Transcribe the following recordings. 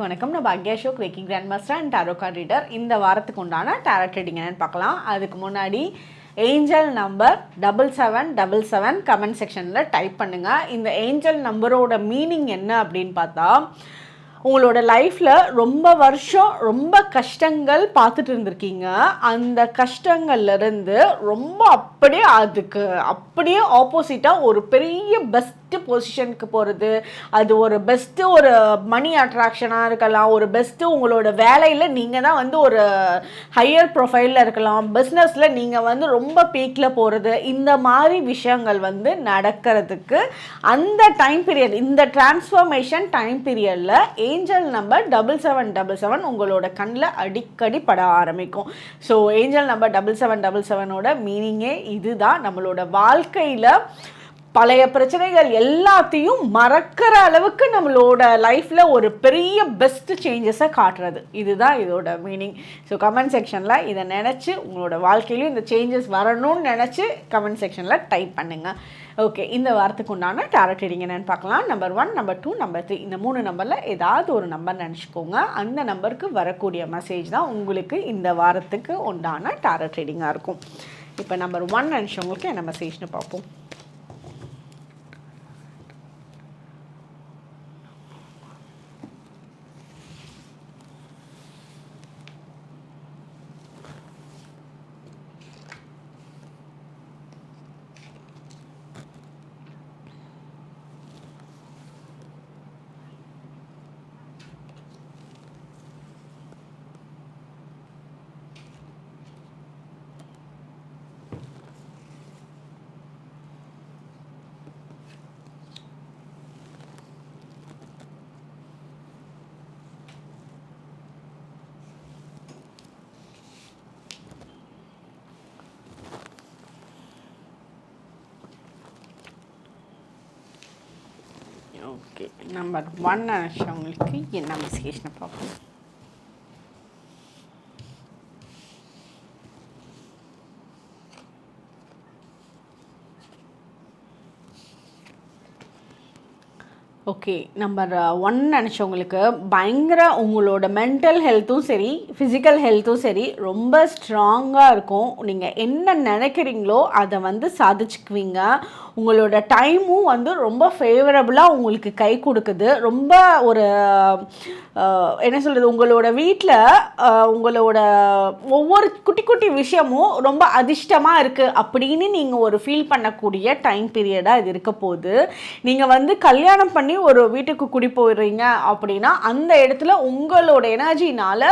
எல்லாருக்கும் வணக்கம். நான் Bhagya Shok reiki grand master and tarot reader இந்த வாரத்துக்கு உண்டான டேரட் ரீடிங் என்னன்னு பார்க்கலாம். அதுக்கு முன்னாடி angel number double seven double seven comment செக்ஷனில் டைப் பண்ணுங்கள் இந்த ஏஞ்சல் நம்பரோட மீனிங் என்ன அப்படின்னு பார்த்தா உங்களோட லைஃப்பில் ரொம்ப வருஷம் ரொம்ப கஷ்டங்கள் பார்த்துட்டு இருந்திருக்கீங்க. அந்த கஷ்டங்கள்லேருந்து ரொம்ப அப்படியே அதுக்கு அப்படியே ஆப்போசிட்டாக ஒரு பெரிய பெஸ்ட் பெஸ்ட்டு பொசிஷனுக்கு போகிறது அது ஒரு பெஸ்ட்டு ஒரு மணி அட்ராக்ஷனாக இருக்கலாம் ஒரு பெஸ்ட்டு உங்களோட வேலையில் நீங்கள் தான் வந்து ஒரு ஹையர் ப்ரொஃபைலில் இருக்கலாம் பிஸ்னஸில் நீங்கள் வந்து ரொம்ப பீக்கில் போகிறது இந்த மாதிரி விஷயங்கள் வந்து நடக்கிறதுக்கு அந்த டைம் பீரியட் இந்த டிரான்ஸ்ஃபர்மேஷன் டைம் பீரியடில் angel number double seven double seven உங்களோட கண்ணில் அடிக்கடி பட ஆரம்பிக்கும். So angel number double seven double செவனோட மீனிங்கே இதுதான் நம்மளோட வாழ்க்கையில் பழைய பிரச்சனைகள் எல்லாத்தையும் மறக்கிற அளவுக்கு நம்மளோட லைஃப்பில் ஒரு பெரிய பெஸ்ட் சேஞ்சஸை காட்டுறது. இதுதான் இதோட மீனிங் ஸோ கமெண்ட் செக்ஷனில் இதை நினச்சி உங்களோட வாழ்க்கையிலையும் இந்த சேஞ்சஸ் வரணும்னு நினச்சி கமெண்ட் செக்ஷனில் டைப் பண்ணுங்கள் ஓகே இந்த வாரத்துக்கு உண்டான டேரட் ரீடிங் என்னன்னு பார்க்கலாம். Number one number two number three இந்த மூணு நம்பரில் ஏதாவது ஒரு நம்பர் நினச்சிக்கோங்க. அந்த நம்பருக்கு வரக்கூடிய மெசேஜ் தான் உங்களுக்கு இந்த வாரத்துக்கு உண்டான டேரட் ரீடிங்காக இருக்கும். இப்போ நம்பர் ஒன் நினச்சவங்களுக்கு என்ன மெசேஜ்னு பார்ப்போம். ஓகே நம்பர் ஒன் நினச்சவங்களுக்கு என்ன மெசேஜ்னு பார்ப்போம் ஓகே நம்பர் ஒன் நினச்சவங்களுக்கு பயங்கர உங்களோட மென்டல் ஹெல்த்தும் சரி ஃபிசிக்கல் ஹெல்த்தும் சரி ரொம்ப ஸ்ட்ராங்காக இருக்கும் நீங்கள் என்ன நினைக்கிறீங்களோ அதை வந்து சாதிச்சுக்குவீங்க உங்களோட டைமும் வந்து ரொம்ப ஃபேவரபுளாக உங்களுக்கு கை கொடுக்குது. ரொம்ப ஒரு என்ன சொல்கிறது உங்களோட வீட்டில் உங்களோட ஒவ்வொரு குட்டி குட்டி விஷயமும் ரொம்ப அதிர்ஷ்டமாக இருக்குது அப்படின்னு நீங்கள் ஒரு ஃபீல் பண்ணக்கூடிய டைம் பீரியடாக இது இருக்க போகுது. நீங்கள் வந்து கல்யாணம் பண்ணி ஒரு வீட்டுக்கு குடி போயிடுறீங்க அப்படின்னா அந்த இடத்துல உங்களோட எனர்ஜினால்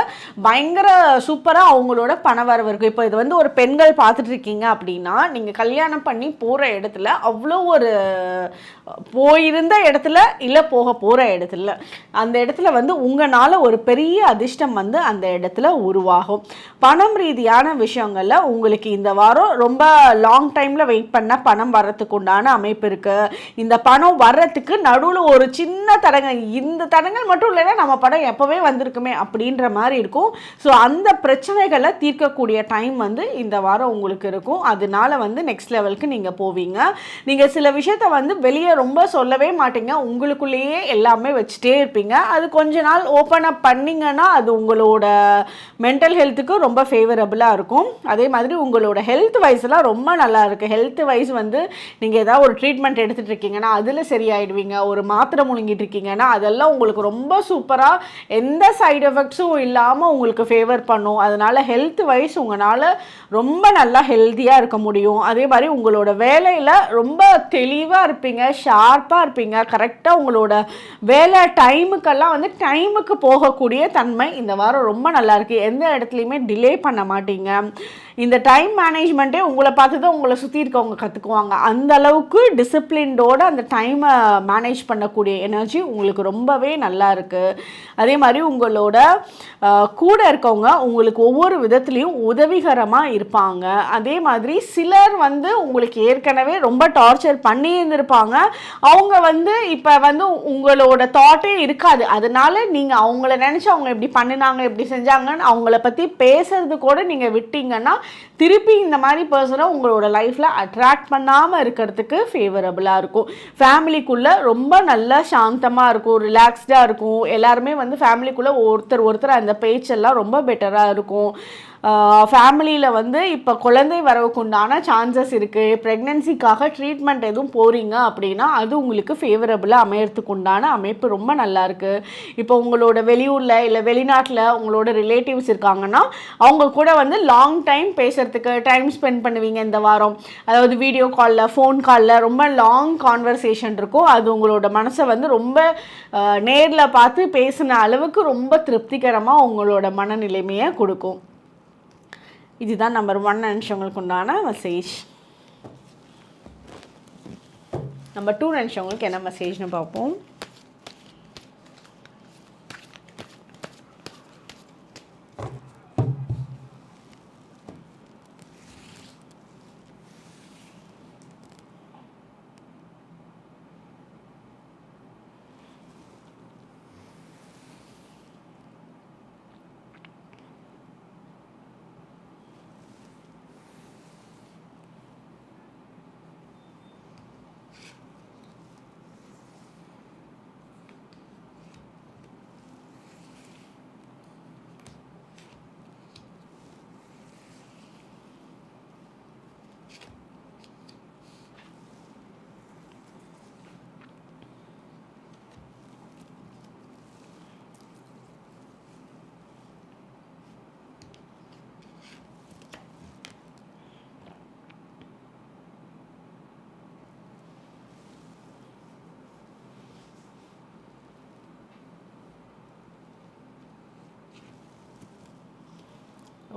பயங்கர சூப்பராக அவங்களோட பண வரவு இருக்கும் இப்போ இது வந்து ஒரு பெண்கள் பார்த்துட்ருக்கீங்க அப்படின்னா நீங்கள் கல்யாணம் பண்ணி போகிற இடத்துல அவ்வளோ ஒரு போயிருந்த இடத்துல இல்லை போக போகிற இடத்துல. அந்த இடத்துல வந்து உங்களால் ஒரு பெரிய அதிர்ஷ்டம் வந்து அந்த இடத்துல உருவாகும். பணம் ரீதியான விஷயங்களில் உங்களுக்கு இந்த வாரம் ரொம்ப லாங் டைமில் வெயிட் பண்ண பணம் வர்றதுக்கு உண்டான அமைப்பு இருக்குது இந்த பணம் வர்றதுக்கு நடுவில் ஒரு சின்ன தடங்கள் இந்த தடங்கள் மட்டும் இல்லைன்னா நம்ம படம் எப்போவே வந்திருக்குமே அப்படின்ற மாதிரி இருக்கும். ஸோ அந்த பிரச்சனைகளை தீர்க்கக்கூடிய டைம் வந்து இந்த வாரம் உங்களுக்கு இருக்கும். அதனால வந்து நெக்ஸ்ட் லெவலுக்கு நீங்கள் போவீங்க. நீங்கள் சில விஷயத்த வந்து வெளியே ரொம்ப சொல்லவே மாட்டீங்க. உங்களுக்குள்ளேயே எல்லாமே வச்சுட்டே இருப்பீங்க. அது கொஞ்ச நாள் ஓப்பன் அப் பண்ணிங்கன்னா அது உங்களோட மென்டல் ஹெல்த்துக்கு ரொம்ப ஃபேவரபுளாக இருக்கும். அதே மாதிரி உங்களோட ஹெல்த் வைஸ்லாம் ரொம்ப நல்லா இருக்குது ஹெல்த் வைஸ் வந்து நீங்கள் ஏதாவது ஒரு ட்ரீட்மெண்ட் எடுத்துகிட்டு இருக்கீங்கன்னா அதில் சரியாயிடுவீங்க. ஒரு மாத்திரை முழுங்கிட்டு இருக்கீங்கன்னா அதெல்லாம் உங்களுக்கு ரொம்ப சூப்பராக எந்த சைடு எஃபெக்ட்ஸும் இல்லாமல் உங்களுக்கு ஃபேவர் பண்ணும். அதனால் ஹெல்த் வைஸ் உங்களால் ரொம்ப நல்லா ஹெல்த்தியாக இருக்க முடியும். அதே மாதிரி உங்களோட வேலையில் ரொம்ப ரொம்ப தெளிவாக இருப்பீங்க ஷார்ப்பாக இருப்பீங்க. கரெக்டாக உங்களோட வேலை டைமுக்கெல்லாம் வந்து டைமுக்கு போகக்கூடிய தன்மை இந்த வாரம் ரொம்ப நல்லாயிருக்கு எந்த இடத்துலையுமே டிலே பண்ண மாட்டீங்க. இந்த டைம் மேனேஜ்மெண்ட்டே உங்களை பார்த்து தான் உங்களை சுற்றி இருக்கவங்க கற்றுக்குவாங்க அந்த அளவுக்கு டிசிப்ளின்டோட அந்த டைமை மேனேஜ் பண்ணக்கூடிய எனர்ஜி உங்களுக்கு ரொம்பவே நல்லா இருக்குது அதே மாதிரி உங்களோட கூட இருக்கவங்க உங்களுக்கு ஒவ்வொரு விதத்துலேயும் உதவிகரமாக இருப்பாங்க. அதே மாதிரி சிலர் வந்து உங்களுக்கு ஏற்கனவே ரொம்ப டார்ச்சர் பண்ணி இருந்திருப்பாங்க. அவங்க வந்து இப்போ வந்து உங்களோட தாட்டே இருக்காது. அதனால நீங்கள் அவங்கள நினச்சி அவங்க இப்படி பண்ணினாங்க இப்படி செஞ்சாங்கன்னு அவங்கள பற்றி பேசுறது கூட நீங்கள் விட்டீங்கன்னா திருப்பி இந்த மாதிரி பர்சனை உங்களோட லைஃப்பில் அட்ராக்ட் பண்ணாமல் இருக்கிறதுக்கு ஃபேவரபுளாக இருக்கும். ஃபேமிலிக்குள்ளே ரொம்ப நல்லா சாந்தமாக இருக்கும் ரிலாக்ஸ்டாக இருக்கும். எல்லாருமே வந்து ஃபேமிலிக்குள்ளே ஒருத்தர் ஒருத்தர் அந்த பேச்செல்லாம் ரொம்ப பெட்டராக இருக்கும். ஃபேமிலியில் வந்து இப்போ குழந்தை வரவுக்கு உண்டான சான்சஸ் இருக்குது ப்ரெக்னென்சிக்காக ட்ரீட்மெண்ட் எதுவும் போகிறீங்க அப்படின்னா அது உங்களுக்கு ஃபேவரபுளாக அமையறதுக்கு உண்டான அமைப்பு ரொம்ப நல்லாயிருக்கு இப்போ உங்களோட வெளியூரில் இல்லை வெளிநாட்டில் உங்களோட ரிலேட்டிவ்ஸ் இருக்காங்கன்னா அவங்க கூட வந்து லாங் டைம் பேசுகிறதுக்கு டைம் ஸ்பெண்ட் பண்ணுவீங்க இந்த வாரம். அதாவது வீடியோ காலில் ஃபோன் காலில் ரொம்ப லாங் கான்வர்சேஷன் இருக்கும். அது உங்களோட மனசை வந்து ரொம்ப நேரில் பார்த்து பேசின அளவுக்கு ரொம்ப திருப்திகரமாக உங்களோட மனநிலைமையை கொடுக்கும். இதுதான் நம்பர் ஒன் நினச்சவங்களுக்கு உண்டான மெசேஜ் நம்பர் டூ நினச்சவங்களுக்கு என்ன மெசேஜ்னு பார்ப்போம்.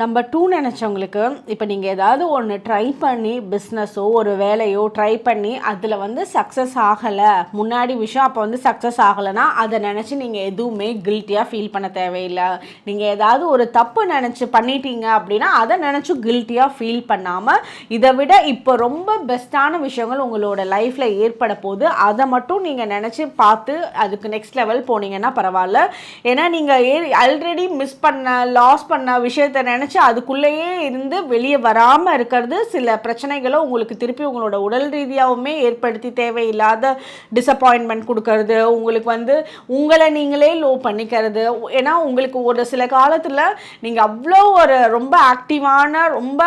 நம்பர் டூ நினச்சவங்களுக்கு இப்போ நீங்கள் ஏதாவது ஒன்று ட்ரை பண்ணி பிஸ்னஸோ ஒரு வேலையோ ட்ரை பண்ணி அதில் வந்து சக்ஸஸ் ஆகலை. முன்னாடி விஷயம் அப்போ வந்து சக்ஸஸ் ஆகலைன்னா அதை நினச்சி நீங்கள் எதுவுமே கில்ட்டியாக ஃபீல் பண்ண தேவையில்லை. நீங்கள் ஏதாவது ஒரு தப்பு நினச்சி பண்ணிட்டீங்க அப்படின்னா அதை நினச்சி கில்ட்டியாக ஃபீல் பண்ணாமல் இதை விட இப்போ ரொம்ப பெஸ்ட்டான விஷயங்கள் உங்களோட லைஃப்பில் ஏற்பட போது அதை மட்டும் நீங்கள் நினச்சி பார்த்து அதுக்கு நெக்ஸ்ட் லெவல் போனீங்கன்னா பரவாயில்ல. ஏன்னா நீங்கள் ஏ ஆல்ரெடி மிஸ் பண்ண லாஸ் பண்ண விஷயத்தை நினச்சி அதுக்குள்ளேயே இருந்து வெளியே வராமல் இருக்கிறது சில பிரச்சனைகளை உங்களுக்கு திருப்பி உங்களோட உடல் ரீதியாகவுமே ஏற்படுத்தி தேவையில்லாத டிசப்பாயின்மெண்ட் கொடுக்கறது உங்களுக்கு வந்து உங்களை நீங்களே லோ பண்ணிக்கிறது. ஏன்னா உங்களுக்கு ஒரு சில காலத்தில் நீங்கள் அவ்வளோ ஒரு ரொம்ப ஆக்டிவான ரொம்ப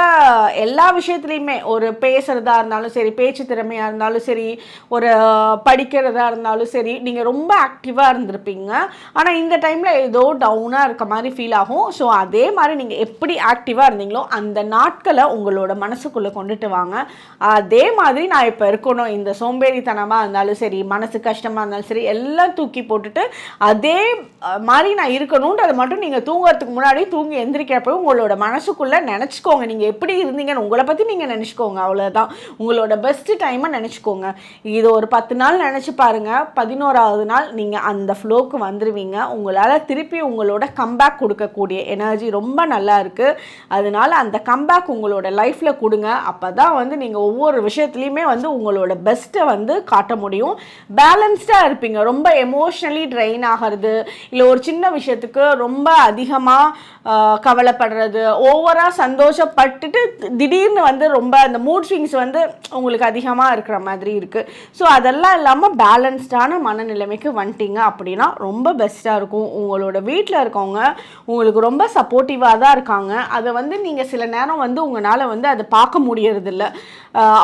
எல்லா விஷயத்துலையுமே ஒரு பேசுகிறதா இருந்தாலும் சரி பேச்சு திறமையாக இருந்தாலும் சரி ஒரு படிக்கிறதா இருந்தாலும் சரி நீங்கள் ரொம்ப ஆக்டிவாக இருந்திருப்பீங்க. ஆனால் இந்த டைமில் ஏதோ டவுனாக இருக்க மாதிரி ஃபீல் ஆகும். ஸோ அதே மாதிரி நீங்கள் எப்படி ஆக்டிவாக இருந்தீங்களோ அந்த நாட்களை உங்களோட மனசுக்குள்ளே கொண்டுட்டு வாங்க. அதே மாதிரி நான் இப்போ இருக்கணும். இந்த சோம்பேறித்தனமாக இருந்தாலும் சரி மனசு கஷ்டமாக இருந்தாலும் சரி எல்லாம் தூக்கி போட்டுட்டு அதே மாதிரி நான் இருக்கணுன்றதை மட்டும் நீங்கள் தூங்குறதுக்கு முன்னாடி தூங்கி எந்திரிக்கிறப்ப உங்களோட மனசுக்குள்ளே நினச்சிக்கோங்க. நீங்கள் எப்படி இருந்தீங்கன்னு உங்களை பற்றி நீங்கள் நினச்சிக்கோங்க. அவ்வளோதான் உங்களோட பெஸ்ட்டு டைமை நினச்சிக்கோங்க. இது ஒரு பத்து நாள் நினச்சி பாருங்கள் பதினோராவது நாள் நீங்கள் அந்த ஃப்ளோக்கு வந்துடுவீங்க உங்களால் திருப்பி உங்களோட கம்பேக் கொடுக்கக்கூடிய எனர்ஜி ரொம்ப நல்லா இருக்குது அதனால அந்த கம்பேக் உங்களோட லைஃப்பில் கொடுங்க. அப்போ தான் வந்து நீங்கள் ஒவ்வொரு விஷயத்துலையுமே வந்து உங்களோட பெஸ்ட்டை வந்து காட்ட முடியும். பேலன்ஸ்டாக இருப்பீங்க. ரொம்ப எமோஷ்னலி ட்ரெயின் ஆகிறது இல்லை ஒரு சின்ன விஷயத்துக்கு ரொம்ப அதிகமாக கவலைப்படுறது ஓவராக சந்தோஷப்பட்டுட்டு திடீர்னு வந்து ரொம்ப அந்த மூட் ஸ்விங்ஸ் வந்து உங்களுக்கு அதிகமாக இருக்கிற மாதிரி இருக்குது ஸோ அதெல்லாம் இல்லாமல் பேலன்ஸ்டான மனநிலைமைக்கு வந்துட்டீங்க அப்படின்னா ரொம்ப பெஸ்ட்டாக இருக்கும். உங்களோட வீட்டில் இருக்கவங்க உங்களுக்கு ரொம்ப சப்போர்ட்டிவாக தான் இருக்காங்க. அதை வந்து நீங்கள் சில நேரம் வந்து உங்களால் வந்து அதை பார்க்க முடியறதில்ல.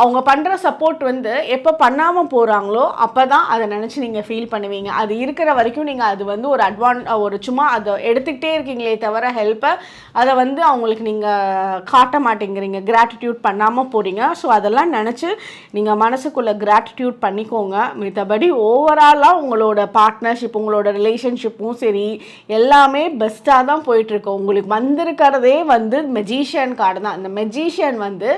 அவங்க பண்ணுற சப்போர்ட் வந்து எப்போ பண்ணாமல் போகிறாங்களோ அப்போ தான் அதை நினச்சி நீங்கள் ஃபீல் பண்ணுவீங்க. அது இருக்கிற வரைக்கும் நீங்கள் அது வந்து ஒரு அட்வான் ஒரு சும்மா அதை எடுத்துக்கிட்டே இருக்கீங்களே தவிர ஹெல்ப்பை அதை வந்து அவங்களுக்கு நீங்கள் காட்ட மாட்டேங்கிறீங்க. கிராட்டிடியூட் பண்ணாமல் போகிறீங்க ஸோ அதெல்லாம் நினச்சி நீங்கள் மனசுக்குள்ளே கிராட்டிடியூட் பண்ணிக்கோங்க. மித்தபடி ஓவராலாக உங்களோட பார்ட்னர்ஷிப் உங்களோட ரிலேஷன்ஷிப்பும் சரி எல்லாமே பெஸ்ட்டாக தான் போயிட்டுருக்கு உங்களுக்கு வந்திருக்க இருக்கிறதே வந்து மெஜிஷியன் கார்டு தான். இந்த மெஜிஷியன் வந்து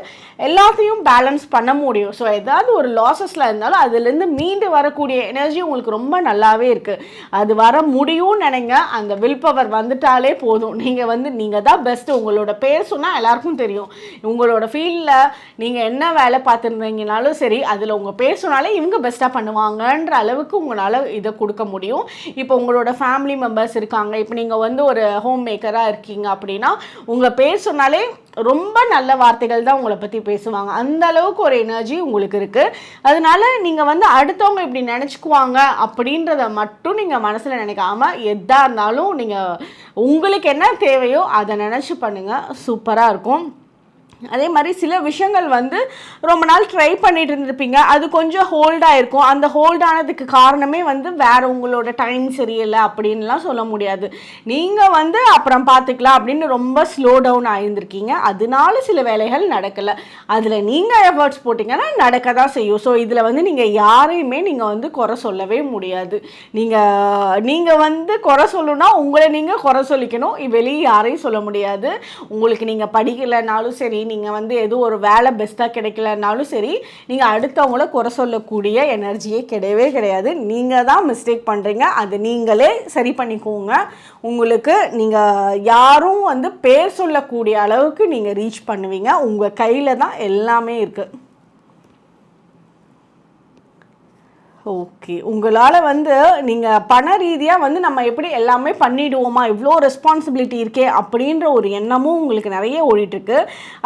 எல்லாத்தையும் பேலன்ஸ் பண்ண முடியும். ஸோ ஏதாவது ஒரு லாசஸில் இருந்தாலும் அதுலேருந்து மீண்டு வரக்கூடிய எனர்ஜி உங்களுக்கு ரொம்ப நல்லாவே இருக்குது அது வர முடியும்னு நினைங்க. அந்த வில் பவர் வந்துட்டாலே போதும். நீங்கள் வந்து நீங்கள் தான் பெஸ்ட்டு உங்களோட பேர் சொன்னால் எல்லாருக்கும் தெரியும். உங்களோட ஃபீல்டில் நீங்கள் என்ன வேலை பார்த்துருந்தீங்கனாலும் சரி அதில் உங்கள் பேர் சொன்னாலே இவங்க பெஸ்ட்டாக பண்ணுவாங்கன்ற அளவுக்கு உங்களால் இதை கொடுக்க முடியும். இப்போ உங்களோட ஃபேமிலி மெம்பர்ஸ் இருக்காங்க. இப்போ நீங்கள் வந்து ஒரு ஹோம் மேக்கராக இருக்கீங்க அப்படின்னா உங்கள் பேர் சொன்னாலே ரொம்ப நல்ல வார்த்தைகள் தான் உங்களை பற்றி பேசுவாங்க. அந்த அளவுக்கு ஒரு எனர்ஜி உங்களுக்கு இருக்குது அதனால நீங்கள் வந்து அடுத்தவங்க இப்படி நினச்சிக்குவாங்க அப்படின்றத மட்டும் நீங்கள் மனசில் நினைக்காம எதாக இருந்தாலும் நீங்கள் உங்களுக்கு என்ன தேவையோ அதை நினச்சி பண்ணுங்கள் சூப்பராக இருக்கும். அதே மாதிரி சில விஷயங்கள் வந்து ரொம்ப நாள் ட்ரை பண்ணிட்டு இருந்திருப்பீங்க. அது கொஞ்சம் ஹோல்டாக இருக்கும். அந்த ஹோல்ட் ஆனதுக்கு காரணமே வந்து வேற உங்களோட டைம் சரியில்லை அப்படின்லாம் சொல்ல முடியாது. நீங்கள் வந்து அப்புறம் பார்த்துக்கலாம் அப்படின்னு ரொம்ப ஸ்லோ டவுன் ஆகியிருந்திருக்கீங்க அதனால சில வேலைகள் நடக்கலை. அதில் நீங்கள் எஃபர்ட்ஸ் போட்டிங்கன்னா நடக்க தான் செய்யும். ஸோ இதில் வந்து நீங்கள் யாரையுமே நீங்கள் வந்து குறை சொல்லவே முடியாது. நீங்கள் நீங்கள் வந்து குறை சொல்லணும்னா உங்களை நீங்கள் குறை சொல்லிக்கணும். வெளியே யாரையும் சொல்ல முடியாது. உங்களுக்கு நீங்கள் படிக்கலைனாலும் சரி நீங்கள் வந்து எதுவும் ஒரு வேலை பெஸ்ட்டாக கிடைக்கலனாலும் சரி நீங்கள் அடுத்தவங்கள குறை சொல்லக்கூடிய எனர்ஜியே கிடையவே கிடையாது. நீங்கள் தான் மிஸ்டேக் பண்ணுறீங்க அது நீங்களே சரி பண்ணிக்கோங்க. உங்களுக்கு நீங்கள் யாரும் வந்து பேர் சொல்லக்கூடிய அளவுக்கு நீங்கள் ரீச் பண்ணுவீங்க. உங்கள் கையில் தான் எல்லாமே இருக்குது ஓகே உங்களால் வந்து நீங்கள் பண ரீதியாக வந்து நம்ம எப்படி எல்லாமே பண்ணிடுவோமா? இவ்வளோ ரெஸ்பான்சிபிலிட்டி இருக்கே அப்படின்ற ஒரு எண்ணமும் உங்களுக்கு நிறைய ஓடிட்டுருக்கு.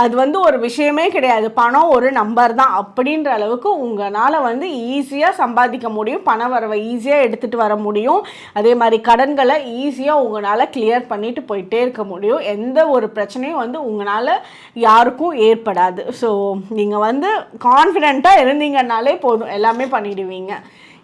அது வந்து ஒரு விஷயமே கிடையாது. பணம் ஒரு நம்பர் தான். அப்படின்ற அளவுக்கு உங்களால் வந்து ஈஸியாக சம்பாதிக்க முடியும். பண வரவை ஈஸியாக எடுத்துகிட்டு வர முடியும். அதே மாதிரி கடன்களை ஈஸியாக உங்களால் கிளியர் பண்ணிட்டு போயிட்டே இருக்க முடியும். எந்த ஒரு பிரச்சனையும் வந்து உங்களால் யாருக்கும் ஏற்படாது. ஸோ நீங்கள் வந்து கான்ஃபிடெண்ட்டாக இருந்தீங்கன்னாலே போதும். எல்லாமே பண்ணிடுவீங்க.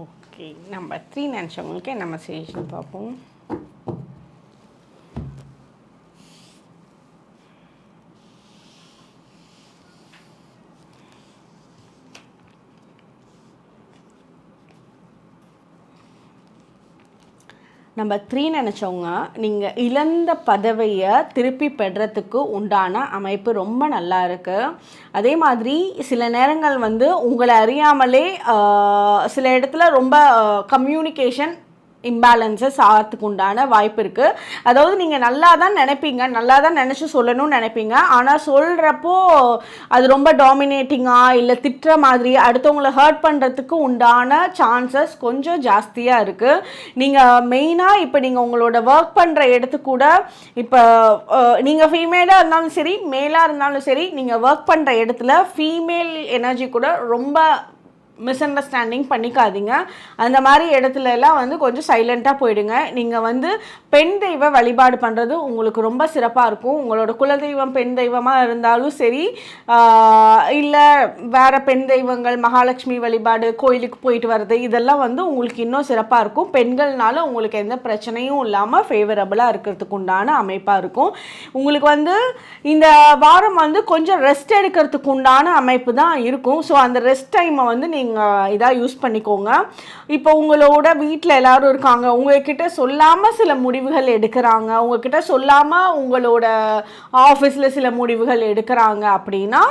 ஓகே நம்பர் த்ரீ நினச்சவங்களுக்கு என்ன மெசேஜ் பார்ப்போம். நம்பர் த்ரீ நினச்சவங்க நீங்கள் இழந்த பதவியை திருப்பி பெறத்துக்கு உண்டான அமைப்பு ரொம்ப நல்லா இருக்குது அதே மாதிரி சில நேரங்கள் வந்து உங்களை அறியாமலே சில இடத்துல ரொம்ப கம்யூனிகேஷன் இம்பேலன்சஸ் ஆகிறதுக்கு உண்டான வாய்ப்பு இருக்குது அதாவது நீங்கள் நல்லா தான் நினைப்பீங்க நல்லா தான் நினச்சி சொல்லணும்னு நினைப்பீங்க. ஆனால் சொல்கிறப்போ அது ரொம்ப டாமினேட்டிங்காக இல்லை திட்டுற மாதிரி அடுத்தவங்கள ஹர்ட் பண்ணுறதுக்கு உண்டான சான்சஸ் கொஞ்சம் ஜாஸ்தியாக இருக்குது நீங்கள் மெயினாக இப்போ நீங்கள் உங்களோட ஒர்க் பண்ணுற இடத்துக்கூட கூட இப்போ நீங்கள் ஃபீமேலாக இருந்தாலும் சரி மேலாக இருந்தாலும் சரி நீங்கள் ஒர்க் பண்ணுற இடத்துல ஃபீமேல் எனர்ஜி கூட ரொம்ப மிஸ் அண்டர்ஸ்டாண்டிங் பண்ணிக்காதீங்க. அந்த மாதிரி இடத்துல எல்லாம் வந்து கொஞ்சம் சைலண்ட்டாக போயிடுங்க. நீங்கள் வந்து பெண் தெய்வ வழிபாடு பண்ணுறது உங்களுக்கு ரொம்ப சிறப்பாக இருக்கும். உங்களோட குலதெய்வம் பெண் தெய்வமாக இருந்தாலும் சரி இல்லை வேறு பெண் தெய்வங்கள் மகாலட்சுமி வழிபாடு கோயிலுக்கு போயிட்டு வர்றது இதெல்லாம் வந்து உங்களுக்கு இன்னும் சிறப்பாக இருக்கும். பெண்கள்னால உங்களுக்கு எந்த பிரச்சனையும் இல்லாமல் ஃபேவரபுளாக இருக்கிறதுக்கு உண்டான அமைப்பாக இருக்கும். உங்களுக்கு வந்து இந்த வாரம் வந்து கொஞ்சம் ரெஸ்ட் எடுக்கிறதுக்கு உண்டான அமைப்பு தான் இருக்கும். ஸோ அந்த ரெஸ்ட் டைமை வந்து நீங்கள் நீங்கள் இதாக யூஸ் பண்ணிக்கோங்க. இப்போ உங்களோட வீட்டில் எல்லோரும் இருக்காங்க. உங்ககிட்ட சொல்லாமல் சில முடிவுகள் எடுக்கிறாங்க. உங்ககிட்ட சொல்லாமல் உங்களோட ஆஃபீஸில் சில முடிவுகள் எடுக்கிறாங்க அப்படின்னா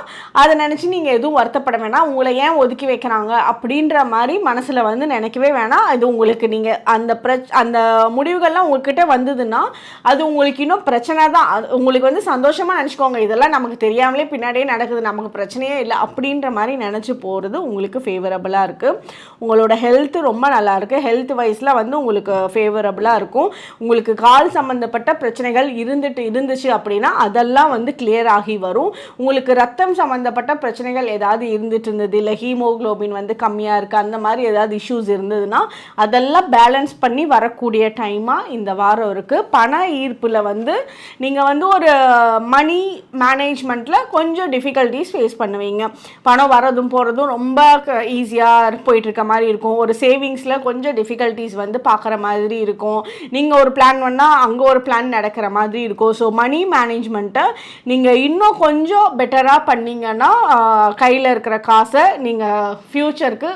அதை நினச்சி நீங்கள் எதுவும் வருத்தப்பட வேணாம். உங்களை ஏன் ஒதுக்கி வைக்கிறாங்க அப்படின்ற மாதிரி மனசில் வந்து நினைக்கவே வேணாம். அது உங்களுக்கு நீங்கள் அந்த பிரச் அந்த முடிவுகள்லாம் உங்ககிட்ட வந்ததுன்னா அது உங்களுக்கு இன்னும் பிரச்சனை தான். அது உங்களுக்கு வந்து சந்தோஷமாக நினச்சிக்கோங்க. இதெல்லாம் நமக்கு தெரியாமலே பின்னாடியே நடக்குது. நமக்கு பிரச்சனையே இல்லை அப்படின்ற மாதிரி நினச்சி போகிறது உங்களுக்கு ஃபேவரபுளாக இருக்குது உங்களோட ஹெல்த் ரொம்ப நல்லாயிருக்கு ஹெல்த் வைஸில் வந்து உங்களுக்கு ஃபேவரபுளாக இருக்கும். உங்களுக்கு கால் சம்மந்தப்பட்ட பிரச்சனைகள் இருந்துட்டு இருந்துச்சு அப்படின்னா அதெல்லாம் வந்து கிளியர் ஆகி வரும். உங்களுக்கு ரத்தம் சம்மந்தப்பட்ட பிரச்சனைகள் ஏதாவது இருந்துட்டு இருந்தது இல்லை ஹீமோகுளோபின் வந்து கம்மியாக இருக்குது அந்த மாதிரி ஏதாவது இஷ்யூஸ் இருந்ததுன்னா அதெல்லாம் பேலன்ஸ் பண்ணி வரக்கூடிய டைமாக இந்த வாரம் இருக்குது பண ஈர்ப்பில் வந்து நீங்கள் வந்து ஒரு மணி மேனேஜ்மெண்ட்டில் கொஞ்சம் டிஃபிகல்ட்டிஸ் ஃபேஸ் பண்ணுவீங்க. பணம் வரதும் போகிறதும் ரொம்ப ஈஸியாக போயிட்டு இருக்க மாதிரி இருக்கும். ஒரு சேவிங்ஸில் கொஞ்சம் டிஃபிகல்ட்டிஸ் வந்து பார்க்குற மாதிரி இருக்கும். நீங்கள் ஒரு பிளான் பண்ணால் அங்கே ஒரு பிளான் நடக்கிற மாதிரி இருக்கும். ஸோ மணி மேனேஜ்மெண்ட்டை நீங்கள் இன்னும் கொஞ்சம் பெட்டராக பண்ணிங்கன்னா கையில் இருக்கிற காசை நீங்கள் ஃப்யூச்சருக்கு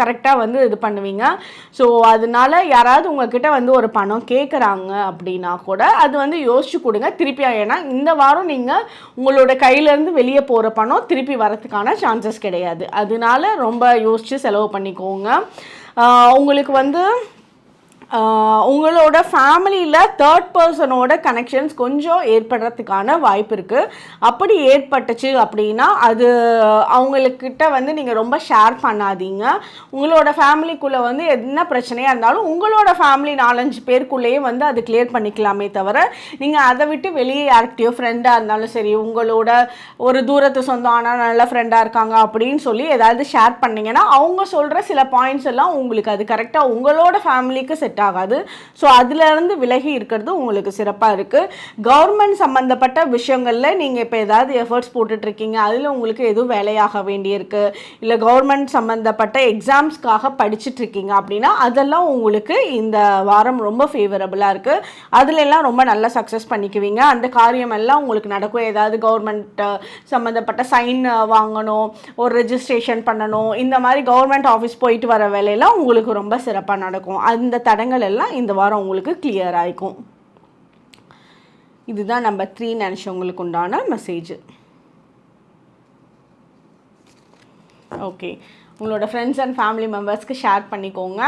கரெக்டாக வந்து இது பண்ணுவீங்க. ஸோ அதனால யாராவது உங்ககிட்ட வந்து ஒரு பணம் கேட்குறாங்க அப்படின்னா கூட அது வந்து யோசிச்சு கொடுங்க. திருப்பி ஏன்னா இந்த வாரம் நீங்கள் உங்களோட கையிலேருந்து வெளியே போகிற பணம் திருப்பி வரதுக்கான சான்சஸ் கிடையாது. அதனால ரொம்ப யோசித்து செலவு பண்ணிக்கோங்க. உங்களுக்கு வந்து உங்களோட ஃபேமிலியில் தேர்ட் பர்சனோட கனெக்ஷன்ஸ் கொஞ்சம் ஏற்படுறதுக்கான வாய்ப்பு இருக்குது அப்படி ஏற்பட்டுச்சு அப்படின்னா அது அவங்களுக்கிட்ட வந்து நீங்கள் ரொம்ப ஷேர் பண்ணாதீங்க. உங்களோட ஃபேமிலிக்குள்ளே வந்து என்ன பிரச்சனையாக இருந்தாலும் உங்களோட ஃபேமிலி நாலஞ்சு பேருக்குள்ளேயே வந்து அது கிளியர் பண்ணிக்கலாமே தவிர நீங்கள் அதை விட்டு வெளியே யார்கிட்டயோ ஃப்ரெண்டாக இருந்தாலும் சரி உங்களோட ஒரு தூரத்து சொந்தம் ஆனால் நல்ல ஃப்ரெண்டாக இருக்காங்க அப்படின்னு சொல்லி ஏதாவது ஷேர் பண்ணீங்கன்னா அவங்க சொல்கிற சில பாயிண்ட்ஸ் எல்லாம் உங்களுக்கு அது கரெக்டாக உங்களோட ஃபேமிலிக்கு செட் ஆகாது. ஸோ அதுலேருந்து விலகி இருக்கிறது உங்களுக்கு சிறப்பாக இருக்குது கவர்மெண்ட் சம்மந்தப்பட்ட விஷயங்களில் நீங்கள் இப்போ ஏதாவது எஃபர்ட்ஸ் போட்டுட்ருக்கீங்க. அதில் உங்களுக்கு எதுவும் வேலையாக வேண்டியிருக்கு. இல்லை கவர்மெண்ட் சம்மந்தப்பட்ட எக்ஸாம்ஸ்க்காக படிச்சுட்ருக்கீங்க அப்படின்னா அதெல்லாம் உங்களுக்கு இந்த வாரம் ரொம்ப ஃபேவரபுளாக இருக்குது அதுலெல்லாம் ரொம்ப நல்லா சக்ஸஸ் பண்ணிக்குவீங்க. அந்த காரியம் எல்லாம் உங்களுக்கு நடக்கும். ஏதாவது கவர்மெண்ட் சம்மந்தப்பட்ட சைன் வாங்கணும் ஒரு ரெஜிஸ்ட்ரேஷன் பண்ணணும். இந்த மாதிரி கவர்மெண்ட் ஆஃபீஸ் போயிட்டு வர வேலையெல்லாம் உங்களுக்கு ரொம்ப சிறப்பாக நடக்கும். அந்த தடங்கள் எல்லாம் இந்த வாரம் உங்களுக்கு கிளியர் ஆகிக்கும் இதுதான் நம்பர் த்ரீ நினச்சவங்களுக்கு உண்டான மெசேஜ் ஓகே உங்களோட ஃப்ரெண்ட்ஸ் அண்ட் ஃபேமிலி மெம்பர்ஸ்க்கு ஷேர் பண்ணிக்கோங்க.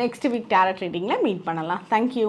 நெக்ஸ்ட் வீக் டேரட் ரீடிங்கில் மீட் பண்ணலாம். Thank you